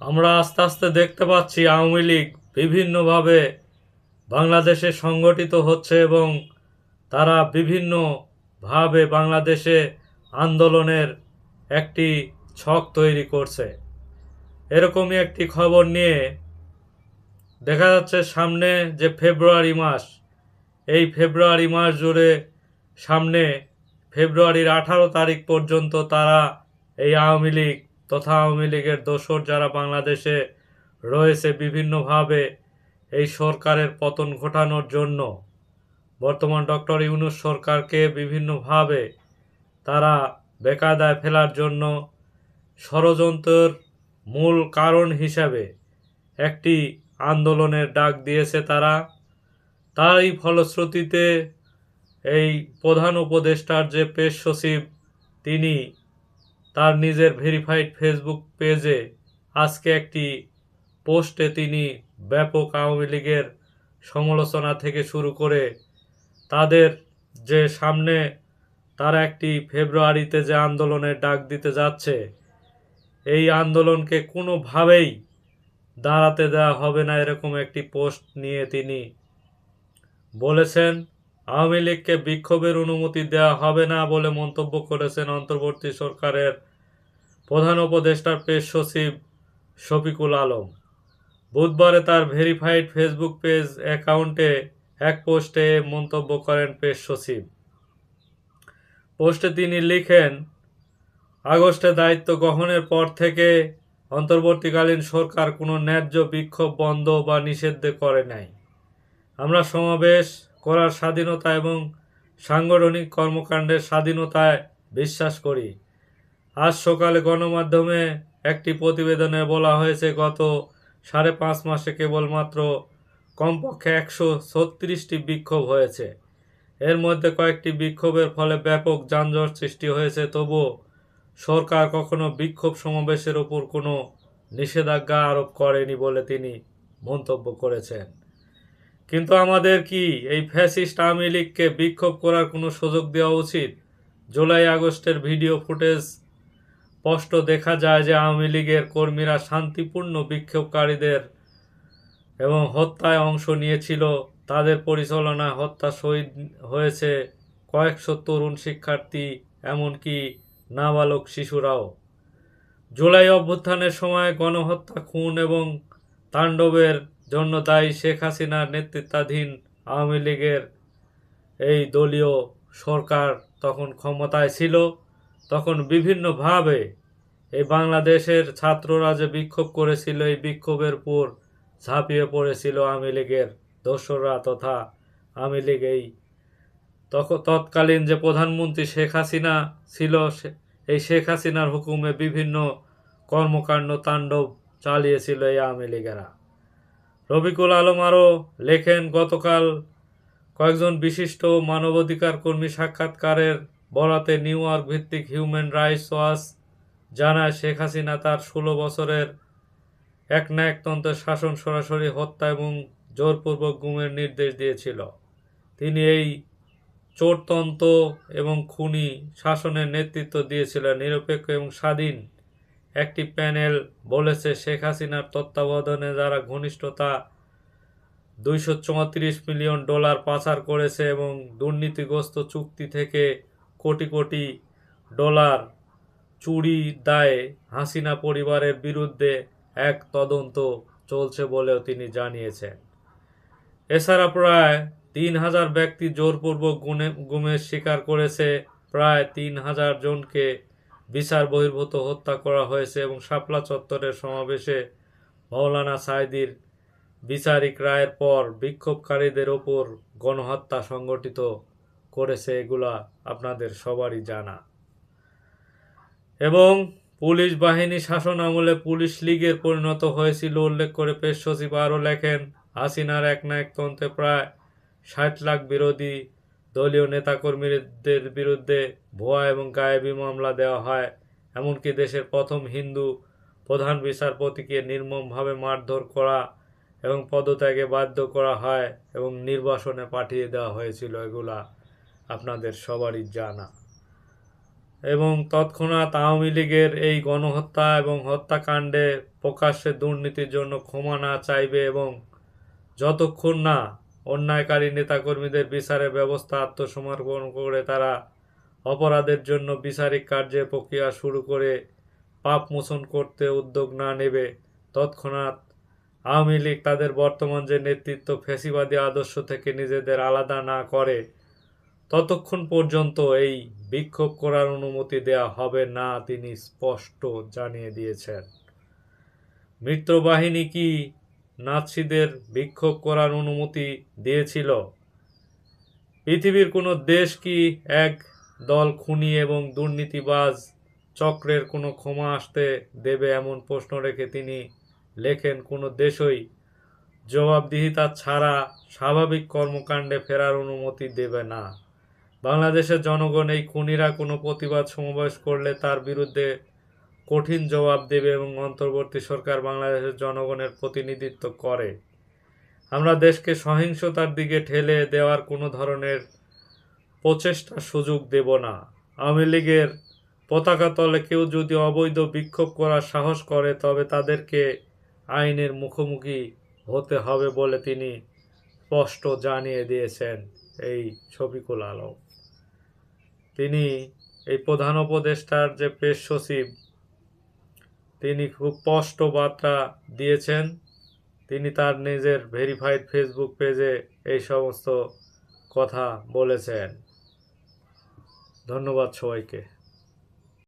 আমরা আস্তে আস্তে দেখতে পাচ্ছি আওয়ামী লীগ বিভিন্নভাবে বাংলাদেশে সংগঠিত হচ্ছে এবং তারা বিভিন্নভাবে বাংলাদেশে আন্দোলনের একটি ছক তৈরি করছে। এরকমই একটি খবর নিয়ে দেখা যাচ্ছে সামনে যে ফেব্রুয়ারি মাস, এই ফেব্রুয়ারি মাস জুড়ে সামনে ফেব্রুয়ারির আঠারো তারিখ পর্যন্ত তারা এই আওয়ামী লীগ তথা আওয়ামী লীগের দোসর যারা বাংলাদেশে রয়েছে বিভিন্নভাবে এই সরকারের পতন ঘটানোর জন্য, বর্তমান ডক্টর ইউনুস সরকারকে বিভিন্নভাবে তারা বেকায়দায় ফেলার জন্য ষড়যন্ত্রের মূল কারণ হিসাবে একটি আন্দোলনের ডাক দিয়েছে তারা। তারই ফলশ্রুতিতে এই প্রধান উপদেষ্টার যে পেশ সচিব, তিনি তার নিজের ভেরিফাইড ফেসবুক পেজে আজকে একটি পোস্টে তিনি ব্যাপক আওয়ামী লীগের সমালোচনা থেকে শুরু করে তাদের যে সামনে তারা একটি ফেব্রুয়ারিতে যে আন্দোলনের ডাক দিতে যাচ্ছে, এই আন্দোলনকে কোনোভাবেই দাঁড়াতে দেওয়া হবে না এরকম একটি পোস্ট নিয়ে তিনি বলেছেন। আওয়ামী লীগকে বিক্ষোভের অনুমতি দেওয়া হবে না বলে মন্তব্য করেছেন অন্তর্বর্তী সরকারের প্রধান উপদেষ্টার পেশ সচিব শফিকুল আলম। বুধবারে তার ভেরিফাইড ফেসবুক পেজ অ্যাকাউন্টে এক পোস্টে মন্তব্য করেন পেশ সচিব। পোস্টে তিনি লিখেন, আগস্টে দায়িত্ব গ্রহণের পর থেকে অন্তর্বর্তীকালীন সরকার কোনো ন্যায্য বিক্ষোভ বন্ধ বা নিষিদ্ধ করে নাই। আমরা সমাবেশ করার স্বাধীনতা এবং সাংগঠনিক কর্মকাণ্ডের স্বাধীনতায় বিশ্বাস করি। আজ সকালে গণমাধ্যমে একটি প্রতিবেদনে বলা হয়েছে, গত সাড়ে পাঁচ মাসে কেবলমাত্র কমপক্ষে একশো ছত্রিশটি বিক্ষোভ হয়েছে। এর মধ্যে কয়েকটি বিক্ষোভের ফলে ব্যাপক যানজট সৃষ্টি হয়েছে। তবুও সরকার কখনো বিক্ষোভ সমাবেশের ওপর কোনো নিষেধাজ্ঞা আরোপ করেনি বলে তিনি মন্তব্য করেছেন। কিন্তু আমাদের কি এই ফ্যাসিস্ট আওয়ামী লীগকে বিক্ষোভ করার কোনো সুযোগ দেওয়া উচিত? জুলাই আগস্টের ভিডিও ফুটেজ স্পষ্ট দেখা যায় যে আওয়ামী লীগের কর্মীরা শান্তিপূর্ণ বিক্ষোভকারীদের এবং হত্যায় অংশ নিয়েছিল। তাদের পরিচালনায় হত্যা শহীদ হয়েছে কয়েকশো তরুণ শিক্ষার্থী, এমনকি নাবালক শিশুরাও। জুলাই অভ্যুত্থানের সময় গণহত্যা, খুন এবং তাণ্ডবের জন্য দায়ী শেখ হাসিনার নেতৃত্বাধীন আওয়ামী লীগের এই দলীয় সরকার তখন ক্ষমতায় ছিল, তখন বিভিন্নভাবে এই বাংলাদেশের ছাত্ররা যে বিক্ষোভ করেছিল, এই বিক্ষোভের উপর ঝাঁপিয়ে পড়েছিল আওয়ামী লীগের দোসররা তথা আওয়ামী লীগ এই তৎকালীন যে প্রধানমন্ত্রী শেখ হাসিনা ছিল এই শেখ হাসিনার হুকুমে বিভিন্ন কর্মকাণ্ড তাণ্ডব চালিয়েছিল এই আওয়ামী লীগেরা। রবিকুল আলম আরও লেখেন, গতকাল কয়েকজন বিশিষ্ট মানবাধিকার কর্মী সাক্ষাৎকারের বরাতে নিউ ইয়র্ক ভিত্তিক হিউম্যান রাইটস ওয়াচ জানায়, শেখ হাসিনা তার ষোলো বছরের এক না একতন্ত্রের শাসন সরাসরি হত্যা এবং জোরপূর্বক গুমের নির্দেশ দিয়েছিল। তিনি এই চোরতন্ত্র এবং খুনি শাসনের নেতৃত্ব দিয়েছিলেন নিরপেক্ষ এবং স্বাধীন একটি প্যানেল বলেছে শেখ হাসিনার তত্ত্বাবধানে যারা ঘনিষ্ঠতা দুইশো চৌত্রিশ মিলিয়ন ডলার পাচার করেছে এবং দুর্নীতিগ্রস্ত চুক্তি থেকে কোটি কোটি ডলার চুরি দায়ে হাসিনা পরিবারের বিরুদ্ধে এক তদন্ত চলছে বলেও তিনি জানিয়েছেন। এছাড়া প্রায় তিন হাজার ব্যক্তি জোরপূর্বক গুণে গুমের শিকার করেছে। প্রায় তিন হাজার জনকে বিচার বহির্ভূত হত্যা করা হয়েছে এবং শাপলা চত্বরের সমাবেশে মৌলানা সাইদির বিচারিক রায়ের পর বিক্ষোভকারীদের ওপর গণহত্যা সংগঠিত করেছে এগুলা আপনাদের সবারই জানা। এবং পুলিশ বাহিনী শাসন আমলে পুলিশ লীগের পরিণত হয়েছিল উল্লেখ করে পেশ সচিব আরও লেখেন, হাসিনার এক না এক তন্ত্রে প্রায় ষাট লাখ বিরোধী দলীয় নেতাকর্মীদের বিরুদ্ধে ভুয়া এবং গায়েবী মামলা দেওয়া হয়, এমনকি দেশের প্রথম হিন্দু প্রধান বিচারপতিকে নির্মমভাবে মারধর করা এবং পদত্যাগে বাধ্য করা হয় এবং নির্বাসনে পাঠিয়ে দেওয়া হয়েছিল এগুলা আপনাদের সবারই জানা। এবং তৎক্ষণাৎ আওয়ামী লীগের এই গণহত্যা এবং হত্যাকাণ্ডে প্রকাশ্যে দুর্নীতির জন্য ক্ষমা না চাইবে এবং যতক্ষণ না অন্যায়কারী নেতাকর্মীদের বিচারের ব্যবস্থা আত্মসমর্পণ করে তারা অপরাধের জন্য বিচারিক কার্যের প্রক্রিয়া শুরু করে পাপ মোচন করতে উদ্যোগ না নেবে। তৎক্ষণাৎ আওয়ামী লীগ তাদের বর্তমান যে নেতৃত্ব ফ্যাসিবাদী আদর্শ থেকে নিজেদের আলাদা না করে, ততক্ষণ পর্যন্ত এই বিক্ষোভ করার অনুমতি দেয়া হবে না তিনি স্পষ্ট জানিয়ে দিয়েছেন। মিত্রবাহিনী কি নাৎসিদের বিক্ষোভ করার অনুমতি দিয়েছিল। পৃথিবীর কোনো দেশ কি এক দল খুনি এবং দুর্নীতিবাজ চক্রের কোনো ক্ষমা আসতে দেবে এমন প্রশ্ন রেখে তিনি লেখেন, কোনো দেশই জবাবদিহিতা ছাড়া স্বাভাবিক কর্মকাণ্ডে ফেরার অনুমতি দেবে না। বাংলাদেশের জনগণ এই খুনিরা কোনো প্রতিবাদ সমাবেশ করলে তার বিরুদ্ধে কঠিন জবাব দেবে এবং অন্তর্বর্তী সরকার বাংলাদেশের জনগণের প্রতিনিধিত্ব করে। আমরা দেশকে সহিংসতার দিকে ঠেলে দেওয়ার কোনো ধরনের প্রচেষ্টার সুযোগ দেব না। আওয়ামী লীগের পতাকা তলে কেউ যদি অবৈধ বিক্ষোভ করার সাহস করে, তবে তাদেরকে আইনের মুখোমুখি হতে হবে বলে তিনি স্পষ্ট জানিয়ে দিয়েছেন এই শফিকুল আলম। তিনি এই প্রধান উপদেষ্টার যে প্রেস সচিব তিনি খুব স্পষ্ট বার্তা দিয়েছেন। তিনি তার নিজের ভেরিফাইড ফেসবুক পেজে এই সমস্ত কথা বলেছেন। ধন্যবাদ সবাইকে।